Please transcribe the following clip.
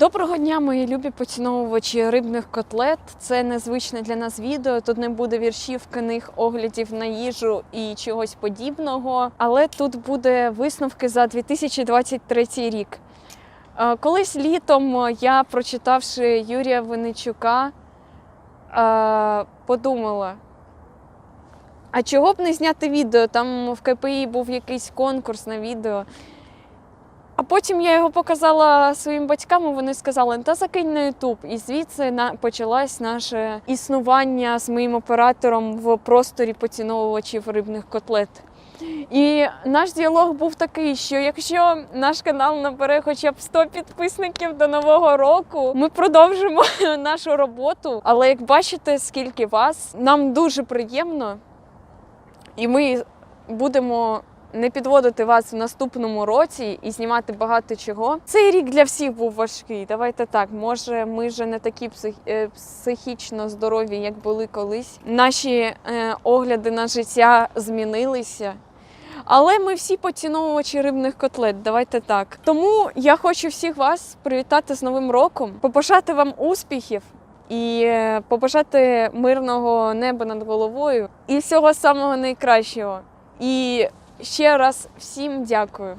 Доброго дня, мої любі поціновувачі рибних котлет. Це незвичне для нас відео. Тут не буде віршів, книг, оглядів на їжу і чогось подібного. Але тут буде висновки за 2023 рік. Е, Колись літом я, прочитавши Юрія Винничука, е, подумала. А чого б не зняти відео? Там в КПІ був якийсь конкурс на відео. Потім я його показала своїм батькам, і вони сказали, та закинь на Ютуб. І звідси на почалось наше існування з моїм оператором в просторі поціновувачів рибних котлет. І наш діалог був такий, що якщо наш канал набере хоча б 100 підписників до нового року, ми продовжимо нашу роботу. Але як бачите, скільки вас, нам дуже приємно, і ми будемо не підводити вас в наступному році і знімати багато чого. Цей рік для всіх був важкий. Давайте так. Може, ми вже не такі псих... е, психічно здорові, як були колись. Наші е, огляди на життя змінилися. Але ми всі поціновувачі рибних котлет. Давайте так. Тому я хочу всіх вас привітати з Новим роком, побажати вам успіхів і е, побажати мирного неба над головою і всього самого найкращого. І ще раз всім дякую.